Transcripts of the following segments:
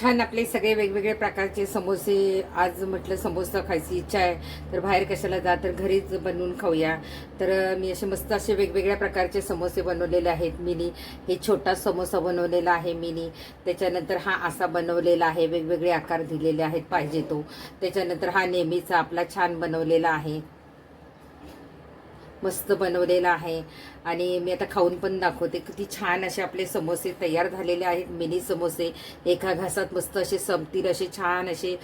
छान आपले सगळे वेगवेगळे प्रकारचे समोसे. आज म्हटलं समोसा खायची इच्छा आहे तर बाहेर कशाला जा तर घरीच बनवून खाऊया. तर मी असे मस्त असे वेगवेगळ्या प्रकारचे समोसे बनवलेले आहेत मिनी. हे छोटा समोसा बनवलेला आहे मिनी. त्याच्यानंतर हा असा बनवलेला आहे वेगवेगळे आकार दिलेले आहेत पाहिजे तो. त्याच्यानंतर हा नेहमीचा आपला छान बनवलेला आहे. मस्त बनवलेला आहे. आणि मी आता खाऊन पण दाखवते किती छान असे आपले समोसे तयार झालेले आहेत मिनी समोसे. एका घासात मस्त असे संपतील असे छान असे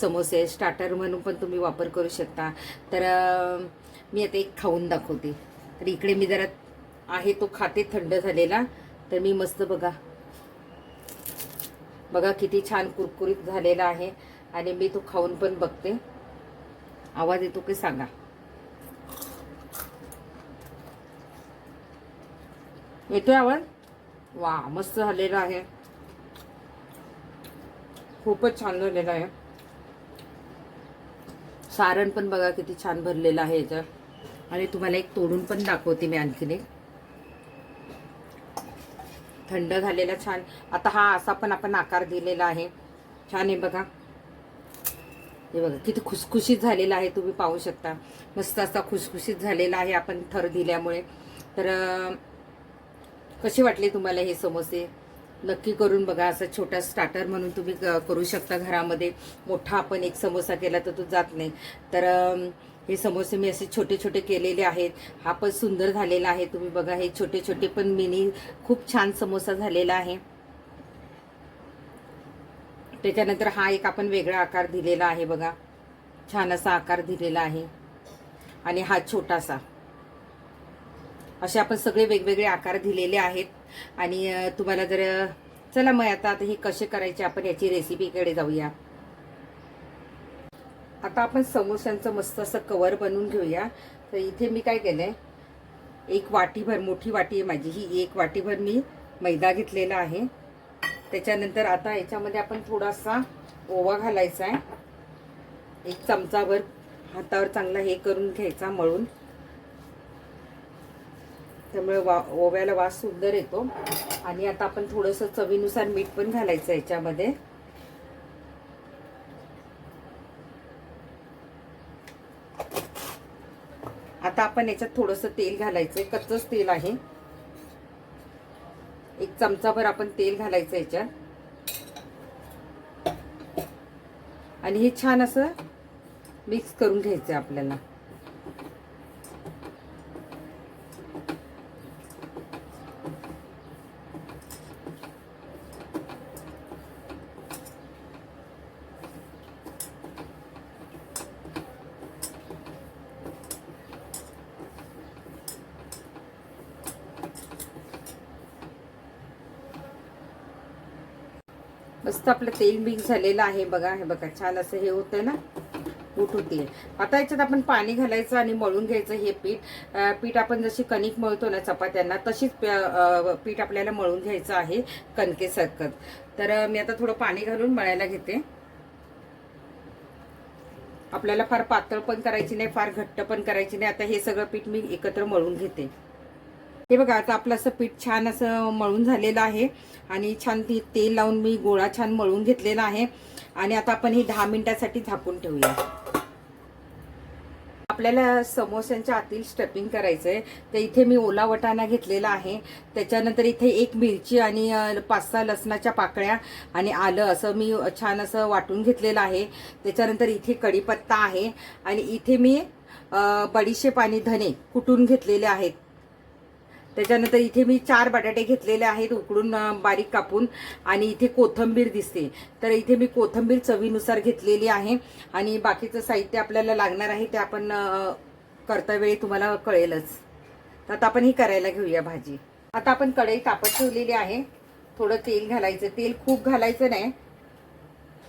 समोसे. स्टार्टर म्हणून पण तुम्ही वापर करू शकता. तर मी आता एक खाऊन दाखवते. तर इकडे मी जरा आहे तो खाते थंड झालेला. तर मी मस्त बघा. बघा किती छान कुरकुरीत झालेला आहे. आणि मी तो खाऊन पण बघते. आवाज येतो की सांगा? येतोय आवाज? वा मस्त झालेला आहे. खूपच छान झालेला आहे. सारण पण बघा किती छान भरलेलं आहे याच्यात आणि तुम्हाला एक तोडून पण दाखवते मी आणखीन एक. थंड झालेला छान. आता हा असा पण आपण आकार दिलेला आहे. छान आहे बघा. हे बघा किती खुसखुशीत झालेला आहे तुम्ही पाहू शकता. मस्त असा खुसखुशीत झालेला आहे आपण थर दिल्यामुळे. तर कसे वाटले तुम्हाला हे समोसे? नक्की करून बघा असं छोटा स्टार्टर म्हणून तुम्ही क- करू शकता घरामध्ये. मोठा आपण एक समोसा केला तर तो जात नाही. तर हे समोसे मी असे छोटे छोटे केलेले आहेत. हा पण सुंदर झालेला आहे. तुम्ही बघा हे छोटे छोटे पण मिनी खूप छान समोसा झालेला आहे. त्याच्यानंतर हा एक आपण वेगळा आकार दिलेला आहे बघा. छान असा आकार दिलेला आहे. आणि हा छोटासा. असे आपण सगळे वेगवेगळे आकार दिलेले आहेत. आणि तुम्हाला जर चला मग आता आता हे कसे करायचे आपण याची रेसिपीकडे जाऊया. आता आपण समोस्यांचं मस्त असं कवर बनवून घेऊया. तर इथे मी काय केलंय एक वाटीभर मोठी वाटी आहे माझी ही एक वाटीभर मी मैदा घेतलेला आहे. त्याच्यानंतर आता याच्यामध्ये आपण थोडासा ओवा घालायचा आहे. एक चमचाभर हातावर चांगला हे करून घ्यायचा मळून. त्यामुळे वा ओव्याला वास सुंदर येतो. आणि आता आपण थोडंसं चवीनुसार मीठ पण घालायचं याच्यामध्ये. आता आपण याच्यात थोडंसं तेल घालायचंय. कच्चच तेल आहे. एक चमचाभर आपण तेल घालायचं याच्यात. आणि हे छान असं मिक्स करून घ्यायचं आपल्याला. मस्त आपलं तेल मिक्स झालेलं आहे. बघा हे बघा छान असं हे होतंय ना. उठ होते आता याच्यात आपण पाणी घालायचं आणि मळून घ्यायचं हे पीठ. पीठ आपण जशी कणिक मळतो ना चपात्यांना तशीच प- पीठ आपल्याला मळून घ्यायचं आहे कणकेसारखं तर मी आता थोडं पाणी घालून मळायला घेते. आपल्याला फार पातळ पण करायची नाही फार घट्ट पण करायची नाही. आता हे सगळं पीठ मी एकत्र मळून घेते. हे बघा आता आपलं असं पीठ छान असं मळून झालेलं आहे. आणि छान ती तेल लावून मी गोळा छान मळून घेतलेला आहे. आणि आता आपण हे दहा मिनिटासाठी झाकून ठेवूया. आपल्याला समोस्यांच्या आतील स्टफिंग करायचं आहे तर इथे मी ओला वटाणा घेतलेला आहे. त्याच्यानंतर इथे एक मिरची आणि पाच सहा लसणाच्या पाकळ्या आणि आलं असं मी छान असं वाटून घेतलेलं आहे. त्याच्यानंतर इथे कढीपत्ता आहे. आणि इथे मी बडीशेप आणि धने कुटून घेतलेले आहेत. त्याच्यानंतर इथे मी चार बटाटे घेतलेले आहेत उकडून बारीक कापून आणि इथे कोथंबीर दिसते. तर इथे मी कोथंबीर चवीनुसार घेतलेली आहे आणि बाकीचं साहित्य आपल्याला लागणार आहे ते आपण करता वेळी तुम्हाला कळेलच. तर आता आपण ही करायला घेऊया भाजी. आता आपण कढई तापत ठेवलेली आहे. थोडं तेल घालायचं. तेल खूप घालायचं नाही.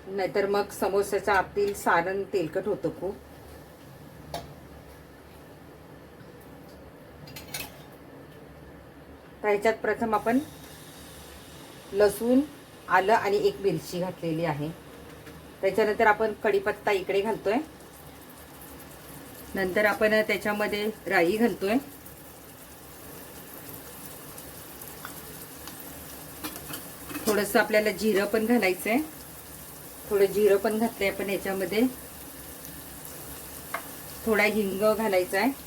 नाहीतर मग समोस्याच्या आतील सारण तेलकट होतं खूप. तर ह्याच्यात प्रथम आपण लसूण आलं आणि एक मिरची घातलेली आहे. त्याच्यानंतर आपण कढीपत्ता इकडे घालतोय. नंतर आपण त्याच्यामध्ये राई घालतोय. थोडंसं आपल्याला जिरं पण घालायचंय. थोडं जिरं पण घातलंय आपण याच्यामध्ये. थोडा हिंग घालायचा आहे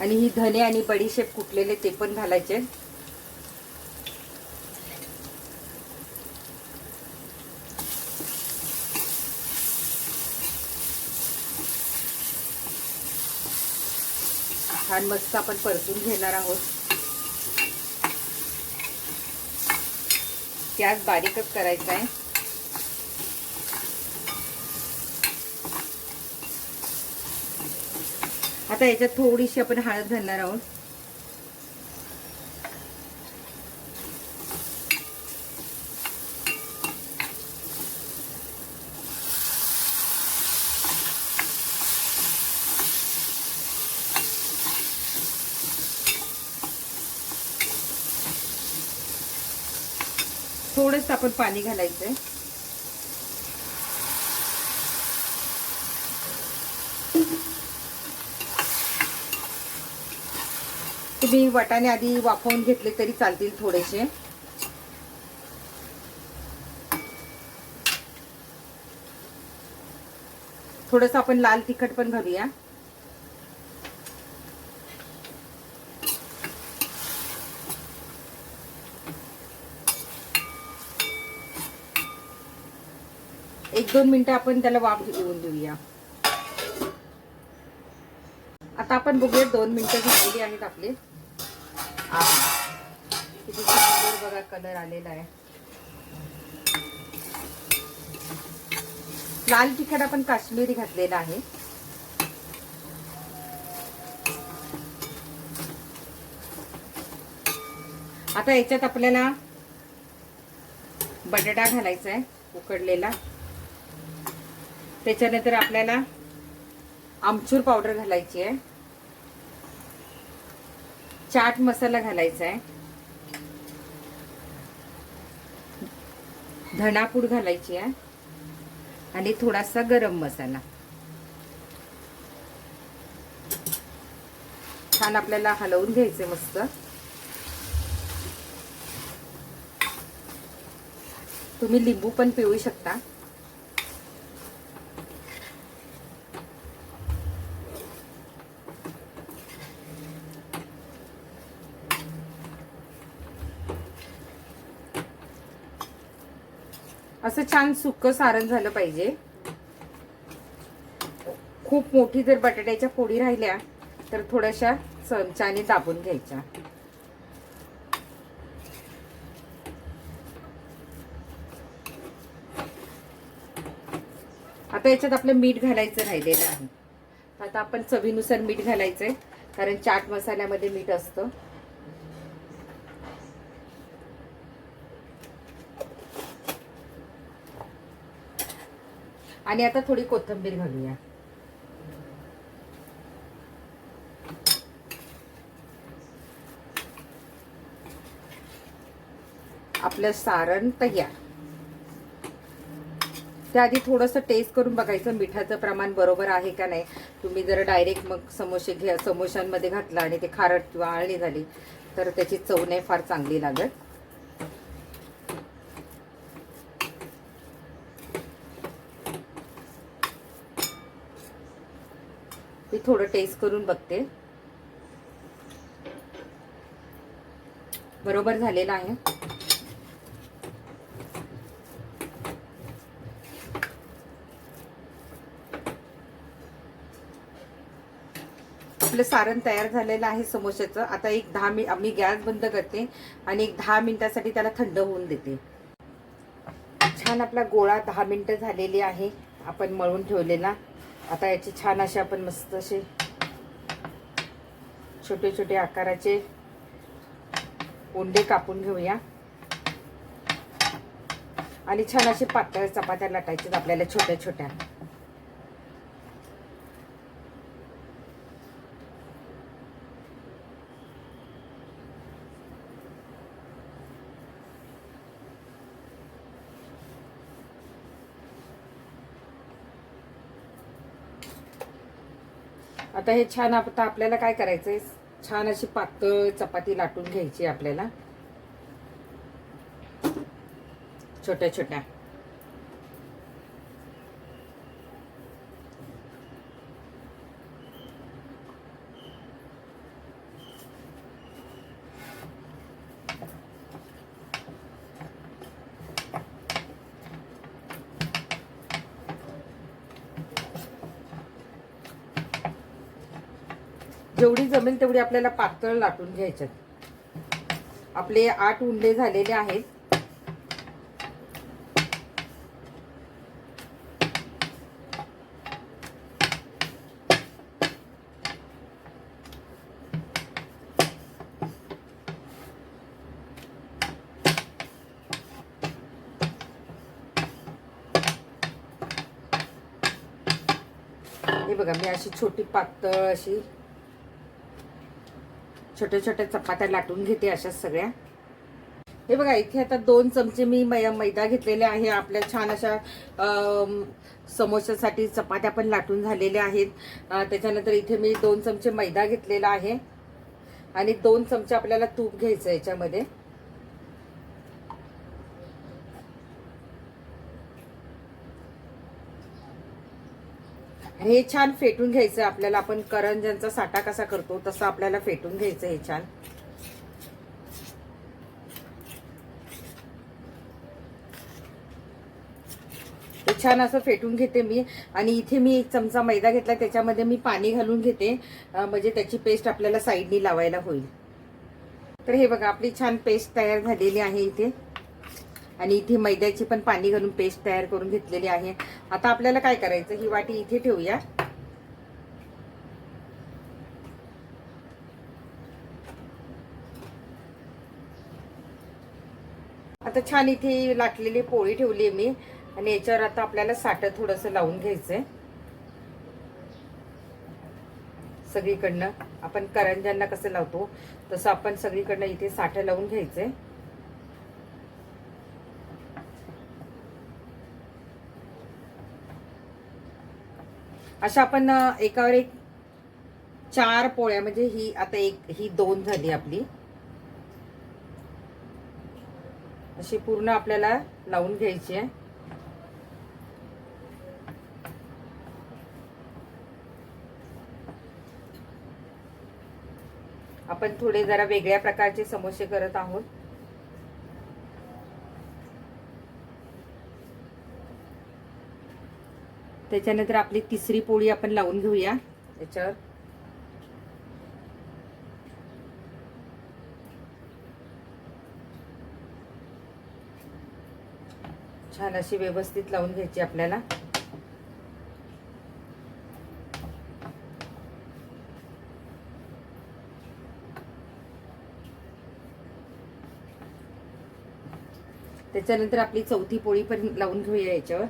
आणि ही धने आणि बडीशेप कुटलेले ते पण घालायचे छान मस्त आपण परतून घेणार आहोत. गॅस बारीकच करायचा आहे. आता याच्यात थोडीशी आपण हळद घालणार आहोत. थोडंसं आपण पाणी घालायचंय. तुम्ही वाटाणे आधी वाफवून घेतले तरी चालतील थोडेसे. थोडस आपण लाल तिखट पण घालूया. एक दोन मिनिटं आपण त्याला वाफ घेऊन देऊया. आता आपण बघूया दोन मिनिटं झालेली आहेत आपले. किती सुंदर बघा कलर आलेला आहे लाल तिखट आपण काश्मीरी घातलेला आहे. आता याच्यात आपल्याला बटाटा घालायचा आहे उकडलेला. त्याच्यानंतर आपल्याला आमचूर पावडर घालायची आहे. चाट मसाला घालायचा आहे. धणापूड घालायची आहे आणि थोडासा गरम मसाला. छान आपल्याला हलवून घ्यायचं मस्त. तुम्ही लिंबू पण पिऊ शकता. असं छान सुकं सारण झालं पाहिजे. खूप मोठी जर बटाट्याच्या फोडी राहिल्या तर थोड्याशा चमच्याने दाबून घ्यायच्या. आता याच्यात आपलं मीठ घालायचं राहिलेलं आहे. आता आपण चवीनुसार मीठ घालायचंय कारण चाट मसाल्यामध्ये मीठ असतं. आणि आता थोडी कोथिंबीर घालूया. आपलं सारण तयार. त्याआधी थोडंसं टेस्ट करून बघायचं मिठाचं प्रमाण बरोबर आहे का नाही. तुम्ही जर डायरेक्ट मग समोसे घ्या समोशांमध्ये घातला आणि ते खारट किंवा आळणी झाली तर त्याची चव नाही फार चांगली लागत. मी थोडं टेस्ट करून बघते. बरोबर झालेलं आहे. आपलं सारण तयार झालेलं आहे समोश्याचं. आता एक दहा मिनिट मी गॅस बंद करते आणि एक दहा मिनिटासाठी त्याला थंड होऊन देते. छान आपला गोळा दहा मिनिटं झालेली आहे. आपण मळून ठेवलेला. आता याचे छान असे आपण मस्त असे छोटे छोटे आकाराचे उंडे कापून घेऊया. आणि छान असे पातळ चपात्या लाटायचे आपल्याला छोट्या छोट्या. आता हे छान आता आपल्याला काय करायचं आहे छान अशी पातळ चपाती लाटून घ्यायची आपल्याला. छोट्या छोट्या जमेल तेवढी आपल्याला पातळ लाटून घ्यायच्यात आपले आठ उंडे झालेले आहेत. हे बघा मी अशी छोटी पातळ अशी छोट्या छोट्या चपात्या लाटून घेते अशा सगळ्या. हे बघा इथे आता दोन चमचे मी मैदा घेतलेले आहे. आपल्या छान अशा समोशासाठी समोश्यासाठी चपात्या पण लाटून झालेल्या आहेत. त्याच्यानंतर इथे मी दोन चमचे मैदा घेतलेला आहे. आणि दोन चमचे आपल्याला तूप घ्यायचं याच्यामध्ये. आणि हे छान फेटून घ्यायचं आपल्याला आपण करंजांचा साठा कसा करतो तसं आपल्याला फेटून घ्यायचं हे छान. छान असं फेटून घेते मी. आणि इथे मी एक चमचा मैदा घेतला त्याच्यामध्ये मी पाणी घालून घेते. म्हणजे त्याची पेस्ट आपल्याला साईडनी लावायला होईल. तर हे बघा आपली छान पेस्ट तयार झालेली आहे इथे. आणि इथे मैद्याची पण पाणी घालून पेस्ट तयार करून घेतलेली आहे. आता आपल्याला काय करायचं? ही वाटी इथे ठेवूया. आता छान इथे लाटलेली पोळी ठेवली मी. आणि याच्यावर आता आपल्याला साठं थोडंसं लावून घ्यायचंय. सगळीकडनं. आपण करंज्यांना कसं लावतो? तसं आपण सगळीकडनं इथे साठं लावून घ्यायचंय. अशा आपण एकावर एक चार पोळ्या म्हणजे ही आता एक ही दोन झाली आपली. अशी पूर्ण आपल्याला लावून घ्यायची आहे. आपण थोडे जरा वेगळ्या प्रकारचे समोसे करत आहोत. त्याच्यानंतर आपली तिसरी पोळी आपण लावून घेऊया. याच्यावर. छान अशी व्यवस्थित लावून घ्यायची आपल्याला. त्याच्यानंतर आपली चौथी पोळी पण लावून घेऊया याच्यावर.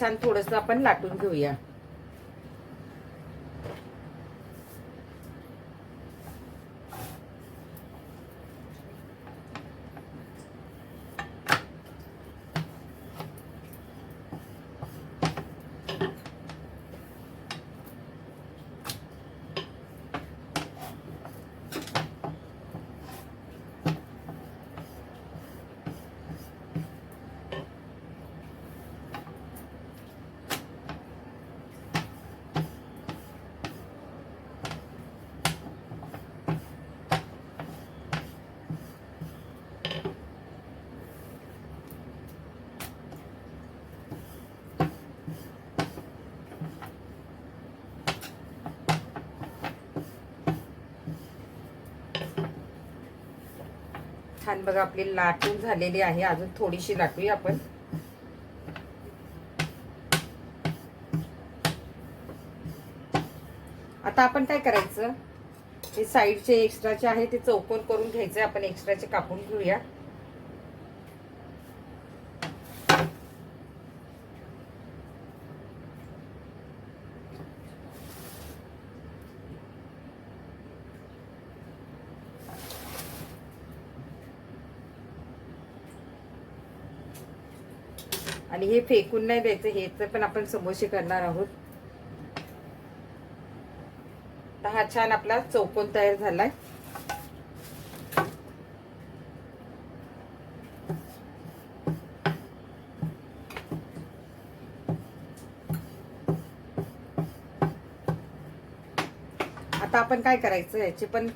छान थोडंसं आपण लाटून घेऊया. छान बघा आपली लाटून झालेली आहे. अजून थोडीशी लाटूया आपण. आता आपण काय करायचं? हे साईडचे एक्स्ट्राचे आहे ते चौकोन करून घ्यायचे आपण एक्स्ट्राचे कापून घेऊया. हे फेकून नाही द्यायचं हे तर पण आपण समोसे करणार आहोत. तर हा छान आपला चौकोन तयार झालाय. आता आपण काय करायचं याचे पण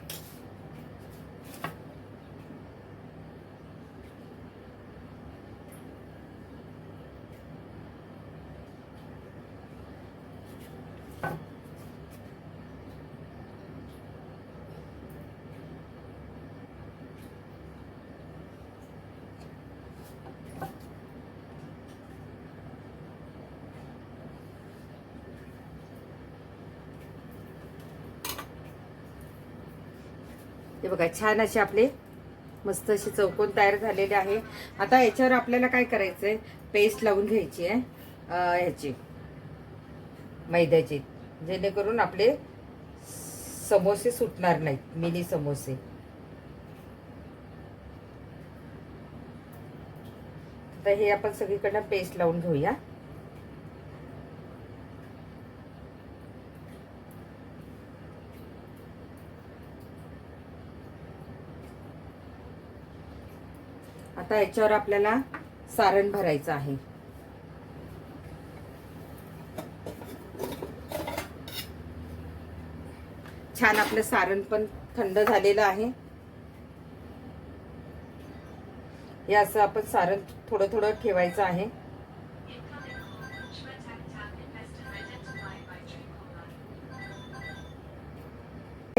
छान असे आपले मस्त असे चौकोन तयार झालेले आहे. आता याच्यावर आपल्याला काय करायचंय? पेस्ट लावून घ्यायची आहे. ह्याची. मैद्याची. जेणेकरून आपले समोसे सुटणार नाहीत. मिनी समोसे. तर हे आपण सगळीकडनं पेस्ट लावून घेऊया. आता याच्यावर आपल्याला सारण भरायचं आहे. छान आपलं सारण पण थंड झालेलं आहे. हे असं आपण सारण थोडं थोडं ठेवायचं आहे.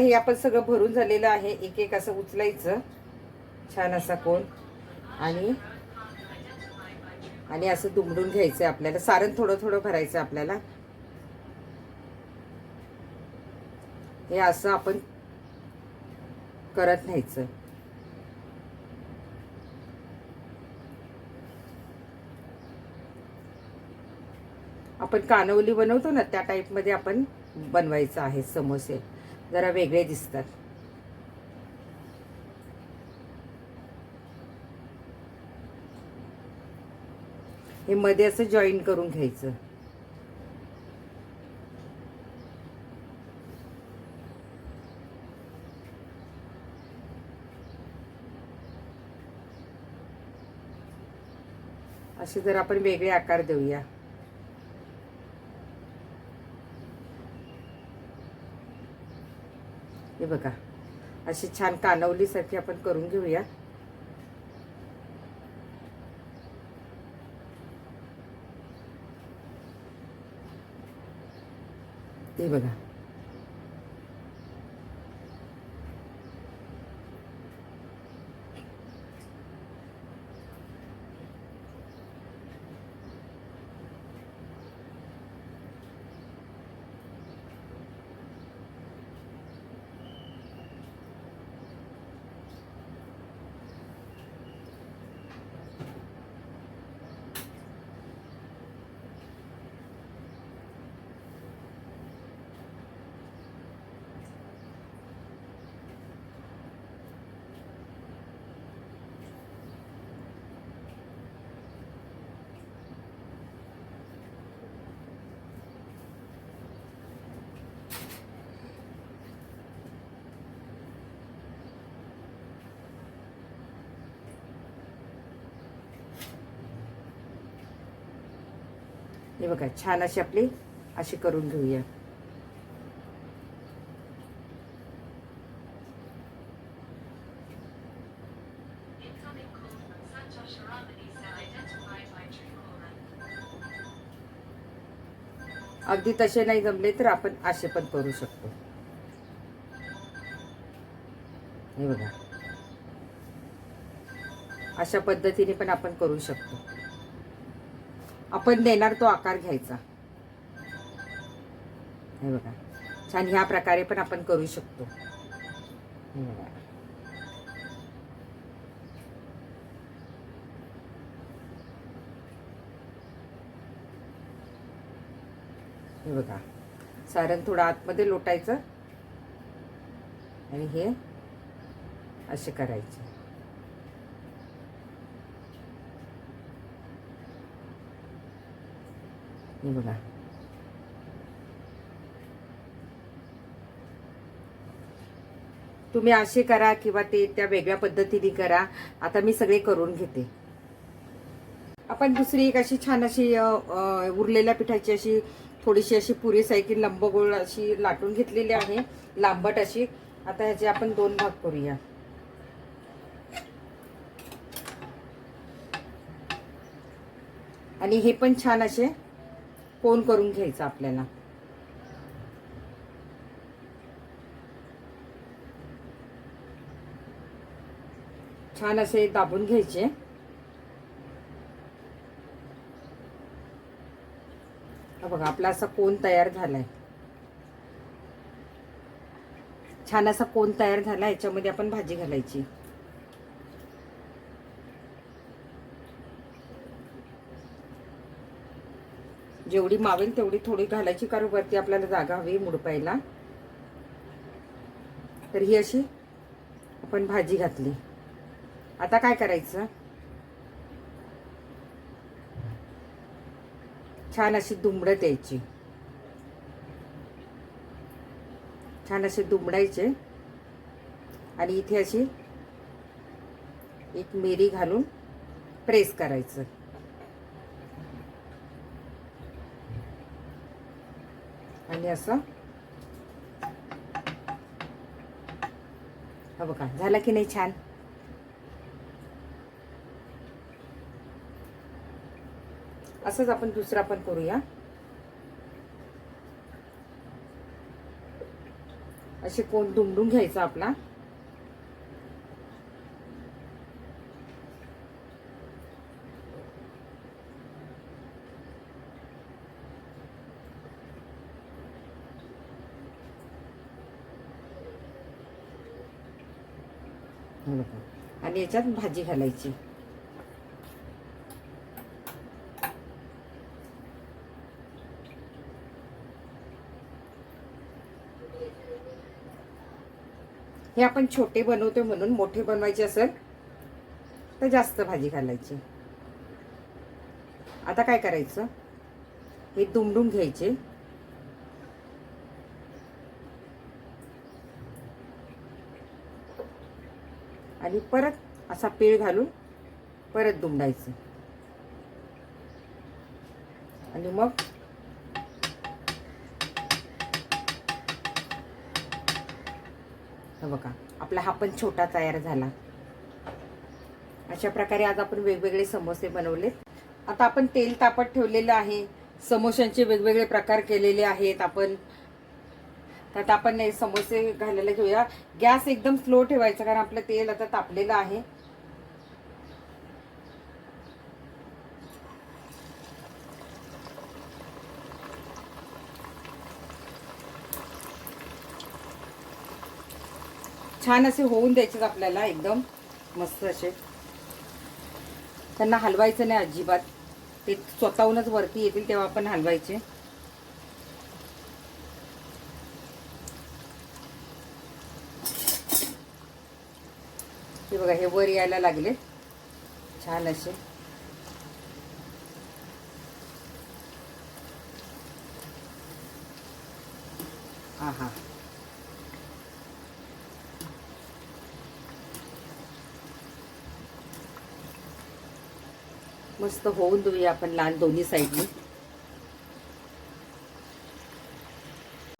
हे आपण सगळं भरून झालेलं आहे. एक एक असं उचलायचं. छान असा कोण. आणि आणि असं दुमडून घ्यायचं आहे आपल्याला. सारण थोडं थोडं भरायचं आपल्याला. हे असं आपण करत न्यायचं. आपण कानवली बनवतो ना त्या टाईपमध्ये आपण बनवायचं आहे समोसे. जरा वेगळे दिसतात. हे मध्ये असं जॉईन करून घ्यायचं. असे जर आपण वेगळे आकार देऊया. हे बघा अशी छान कानवलीसारखी आपण करून घेऊया. ते बघा. हे बघा छान अशी आपली अशी करून घेऊया. अगदी तसे नाही जमले तर आपण असे पण करू शकतो. हे बघा. अशा पद्धतीने पण आपण करू शकतो. आपण देणार तो आकार घ्यायचा. हे बघा. छान ह्या प्रकारे पण आपण करू शकतो. हे बघा. सारण थोडं आतमध्ये लोटायचं. आणि हे असे करायचे. हे बघा. तुम्ही असे करा किंवा ते त्या वेगळ्या पद्धतीने करा. आता मी सगळे करून घेते. आपण दुसरी एक अशी छान अशी उरलेल्या पिठाची अशी थोडीशी अशी पुरी सायकी लंबगोळ अशी लाटून घेतलेली आहे. लांबट अशी. आता ह्याचे आपण दोन भाग करूया. आणि हे पण छान असे कोण करून घ्यायचं आपल्याला? छान असे दाबून घ्यायचे. बघा आपला असा कोण तयार झालाय. छान असा कोण तयार झाला याच्यामध्ये आपण भाजी घालायची. जेवढी मावेल तेवढी थोडी घालायची कारण वरती आपल्याला जागा हवी मुडपायला. तर ही अशी आपण भाजी घातली. आता काय करायचं? छान अशी दुमडत यायची. छान असे दुमडायचे. आणि इथे अशी एक मिरी घालून प्रेस करायचं. आणि असं? हा बघा झाला की नाही छान? असंच आपण दुसरा पण करूया. असे कोण दुमडून घ्यायचा आपला हे बघा. आणि याच्यात भाजी घालायची. हे आपण छोटे बनवतो म्हणून मोठे बनवायचे असेल तर जास्त भाजी घालायची. आता काय करायचं? हे दुमडून घ्यायचे. आणि परत असा पीळ घालून परत दुमडायचं. आणि मग बघा आपला हा पण छोटा तयार झाला. अशा प्रकारे आज आपण वेगवेगळे समोसे बनवले आता आपण तेल तापत ठेवलेलं आहे. समोश्यांचे वेगवेगळे प्रकार केलेले आहेत आपण. तर आता आपण समोसे घालायला घेऊया. गॅस एकदम स्लो ठेवायचा कारण आपलं तेल आता तापलेलं आहे. छान असे होऊन द्यायचेच आपल्याला एकदम मस्त असे. त्यांना हलवायचं नाही अजिबात. ते स्वतःहूनच वरती येतील तेव्हा आपण हलवायचे. हे बघा हे वर यायला लागले. छान असे. हां हां मस्त होऊन देऊया आपण लहान दोन्ही साईडने.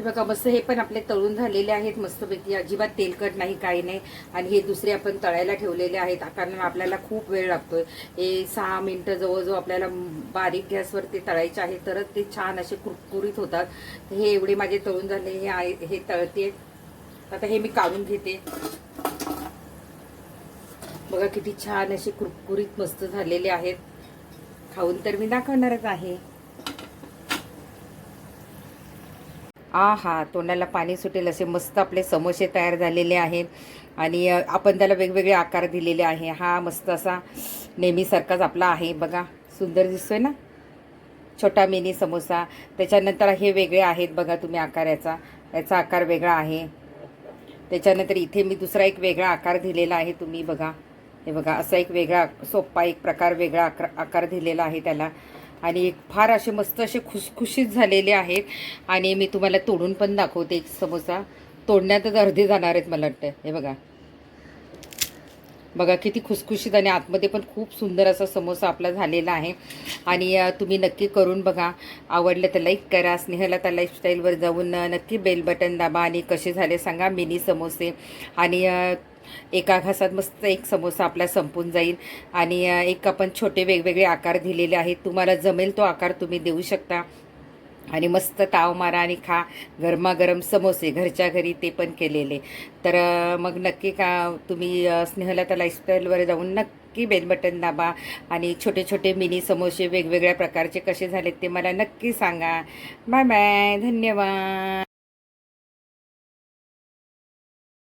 बघा मस्त हे पण आपले तळून झालेले आहेत. मस्तपैकी अजिबात तेलकट नाही काही नाही. आणि हे दुसरे आपण तळायला ठेवलेले आहेत. कारण आपल्याला खूप वेळ लागतोय. हे सहा मिनटं जवळजवळ आपल्याला बारीक गॅसवर ते तळायचे आहे. तरच ते छान असे कुरकुरीत होतात. हे एवढे माझे तळून झाले. हे आहे हे तळते. आता हे मी काढून घेते. बघा किती छान असे कुरकुरीत मस्त झालेले आहेत. खाऊन तर मी दाखवणारच आहे. आ हा तोंडाला पाणी सुटेल असे मस्त आपले समोसे तयार झालेले आहेत. आणि आपण त्याला वेगवेगळे आकार दिलेले आहे. हा मस्त असा नेहमीसारखाच आपला आहे. बघा सुंदर दिसतोय ना? छोटा मिनी समोसा. त्याच्यानंतर हे वेगळे आहेत बघा तुम्ही आकार याचा याचा आकार वेगळा आहे. त्याच्यानंतर इथे मी दुसरा एक वेगळा आकार दिलेला आहे तुम्ही बघा. हे बघा असा एक वेगळा सोप्पा एक प्रकार वेगळा आकार आकार दिलेला आहे त्याला. आणि फार असे मस्त असे खुसखुशीत झालेले आहेत. आणि मी तुम्हाला तोडून पण दाखवते. एक समोसा. तोडण्यातच अर्धे जाणार आहेत मला वाटतं. हे बघा. बघा किती खुसखुशीत आणि आतमध्ये पण खूप सुंदर असा समोसा आपला झालेला आहे. आणि तुम्ही नक्की करून बघा. आवडलं तर लाईक करा. त्या लाईफस्टाईलवर जाऊन नक्की बेल बटन दाबा. आणि कसे झाले सांगा. मिनी समोसे. आणि एका घासात मस्त एक समोसा आपला संपून जाईल. आणि एक आपण छोटे वेगवेगळे आकार दिलेले आहेत. तुम्हाला जमेल तो आकार तुम्ही देऊ शकता. आणि मस्त ताव मारा आणि खा. गरमागरम समोसे घरच्या घरी ते पण केलेले. तर मग नक्की का तुम्ही स्नेहलता लाईफस्टाईलवर जाऊन नक्की बेल बटन दाबा. आणि छोटे छोटे मिनी समोसे वेगवेगळ्या प्रकारचे कसे झालेत ते मला नक्की सांगा. बाय बाय धन्यवाद.